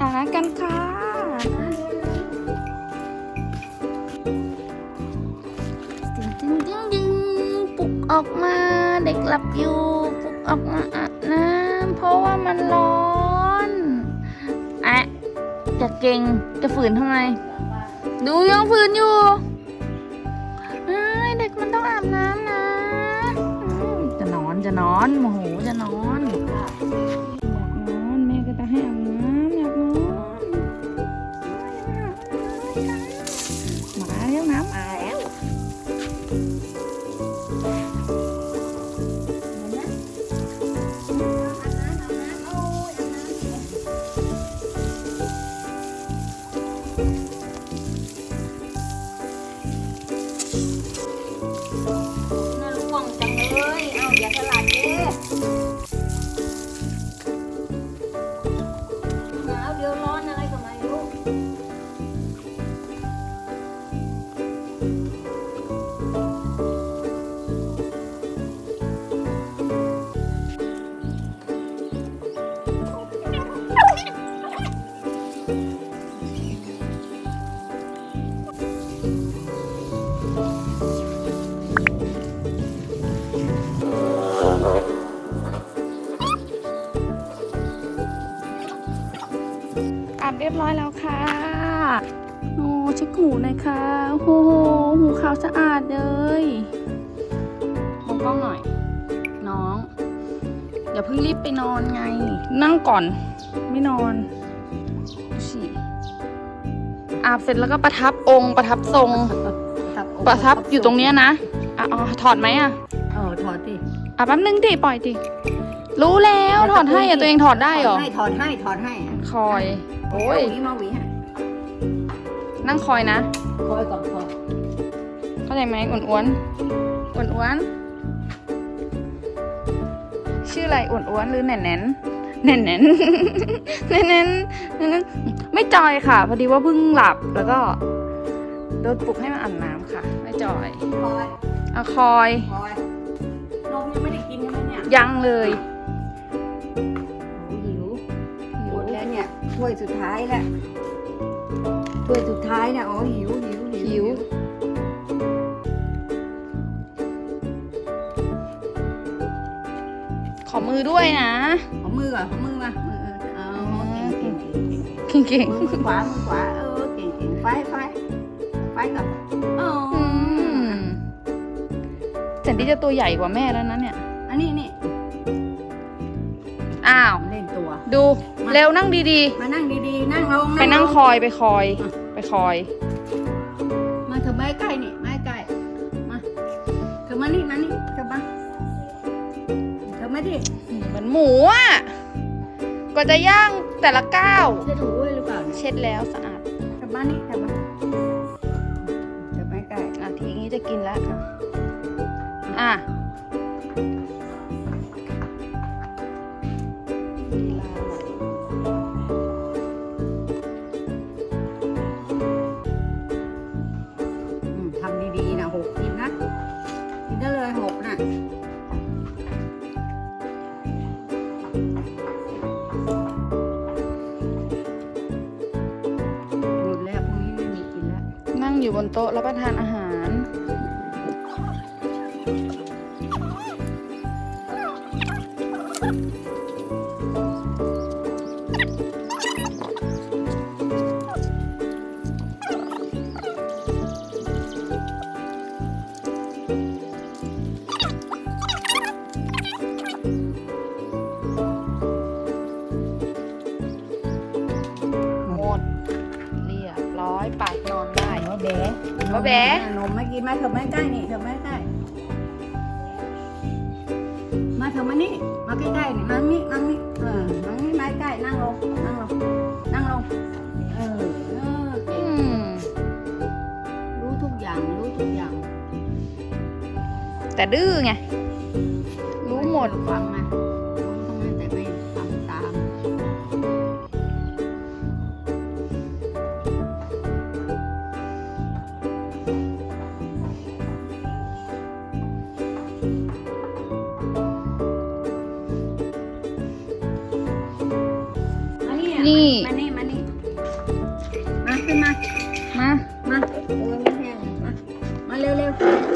อานกันค่ะ ดึงดึงดึงดึงปลุกออกมา เด็กหลับอยู่ปลุกออกมาอาบน้ำเพราะว่ามันร้อนอะจะเก่งจะฝืนทำไม ดูยังฝืนอยู่เด็กมันต้องอาบน้ำนะ จะนอนจะนอนโมโหจะนอน น่ อาบเรียบร้อยแล้วค่ะ โอ้เช็คหูหน่อยค่ะโอ้โหหูขาวสะอาดเลยมองกล้องหน่อย น้อง อย่าเพิ่งรีบไปนอนไง นั่งก่อน ไม่นอนดูสิอาบเสร็จแล้วก็ประทับองค์ ประทับทรง ประทับอยู่ตรงเนี้ยนะอะอ๋อถอดไหมอะเออถอดดิอะแป๊บนึงดิปล่อยดิรู้แล้วถอดให้อะตัวเองถอดได้เหรอ ถอดให้ถอดให้ถอดให้ คอย โอ้ยหวีมาหวีให้นั่งคอยนะ คอยก่อนคอยเข้าใจไหมอ้วนอ้วนอ้วนอ้วนๆชื่ออะไรอ้วนอ้วนๆหรือแหน่นแหน่นแหน่นแหน่นแหน่นแหน่นแหน่นแหน่นไม่จอยค่ะ พอดีว่าเพิ่งหลับแล้วก็โดนปลุกให้มาอาบน้ำค่ะ ไม่จอย คอยเอาคอย คอยนมยังไม่ได้กินใช่ไหมเนี่ย ยังเลย ถ้วยสุดท้ายแล้วถ้วยสุดท้ายเนี่ยอ๋อหิวหิวหิวขอมือด้วยนะ ขอมือก่อนขอมือมามือเออเอาเก่งเก่งเก่งเก่งเก่งมือมือขวามือขวาเออเก่งเก่งไฟไฟไฟกับอ๋อๆอืมแสนที่จะตัวใหญ่กว่าแม่แล้วนะเนี่ย อันนี้นี่อ้าว เล่นตัว ดู เร็วนั่งดีมานั่งดีๆ นั่งลงๆ ไปนั่งลคอยไปคอย ไปคอย มาเธอไม่ใกล้นี่ไม่ใกล้มาเธอมานี่มานี่เธอมาเธอมาดิเหมือนหมูอะกว่าจะย่างแต่ละก้าวเช็ดหูไว้หรือเปล่าเนี่ยเช็ดแล้วสะอาดเธอมานี่เธอมาเธอไม่ใกล้อะทีนี้จะกินแล้วอะ อยู่บนโต๊ะรับประทานอาหารห บะแบะนมไม่กินไหมเธอไม่ใกล้นี่เธอไม่ใกล้มาเธอมานี่มาใกล้ๆนี่มานี่นั่งนี่เออนั่งนี่มาใกล้นั่งลงนั่งลงนั่งลงเออเออเก่อืมรู้ทุกอย่างรู้ทุกอย่างแต่ดื้อไงรู้หมด ฟังมา นี่ มานี่มานี่มาขึ้นมา มา มาโอ้ยมันแห้งมา มาเร็วเร็ว